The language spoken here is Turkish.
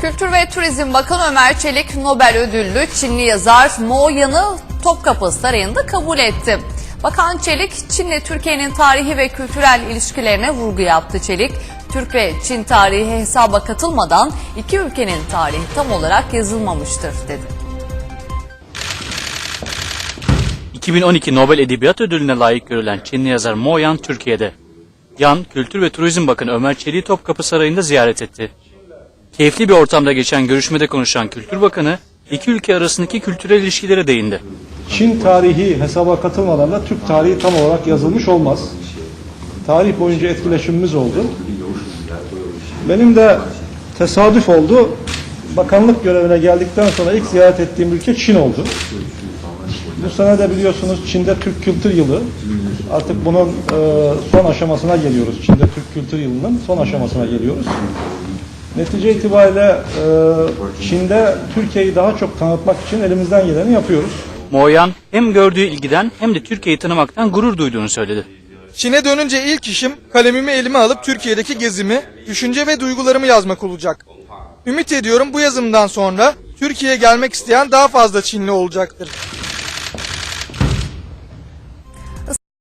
Kültür ve Turizm Bakanı Ömer Çelik Nobel ödüllü Çinli yazar Mo Yan'ı Topkapı Sarayı'nda kabul etti. Bakan Çelik, Çin'le Türkiye'nin tarihi ve kültürel ilişkilerine vurgu yaptı Çelik. Türk ve Çin tarihi hesaba katılmadan iki ülkenin tarihi tam olarak yazılmamıştır dedi. 2012 Nobel Edebiyat Ödülüne layık görülen Çinli yazar Mo Yan Türkiye'de. Yan, Kültür ve Turizm Bakanı Ömer Çelik'i Topkapı Sarayı'nda ziyaret etti. Keyifli bir ortamda geçen görüşmede konuşan Kültür Bakanı, iki ülke arasındaki kültürel ilişkilere değindi. Çin tarihi hesaba katılmadan da Türk tarihi tam olarak yazılmış olmaz. Tarih boyunca etkileşimimiz oldu. Benim de tesadüf oldu. Bakanlık görevine geldikten sonra ilk ziyaret ettiğim ülke Çin oldu. Bu sene de biliyorsunuz Çin'de Türk Kültür Yılı. Artık bunun e, son aşamasına geliyoruz. Çin'de Türk Kültür Yılı'nın son aşamasına geliyoruz. Netice itibariyle e, Çin'de Türkiye'yi daha çok tanıtmak için elimizden geleni yapıyoruz. Mo Yan, hem gördüğü ilgiden hem de Türkiye'yi tanımaktan gurur duyduğunu söyledi. Çin'e dönünce ilk işim kalemimi elime alıp Türkiye'deki gezimi, düşünce ve duygularımı yazmak olacak. Ümit ediyorum bu yazımdan sonra Türkiye'ye gelmek isteyen daha fazla Çinli olacaktır.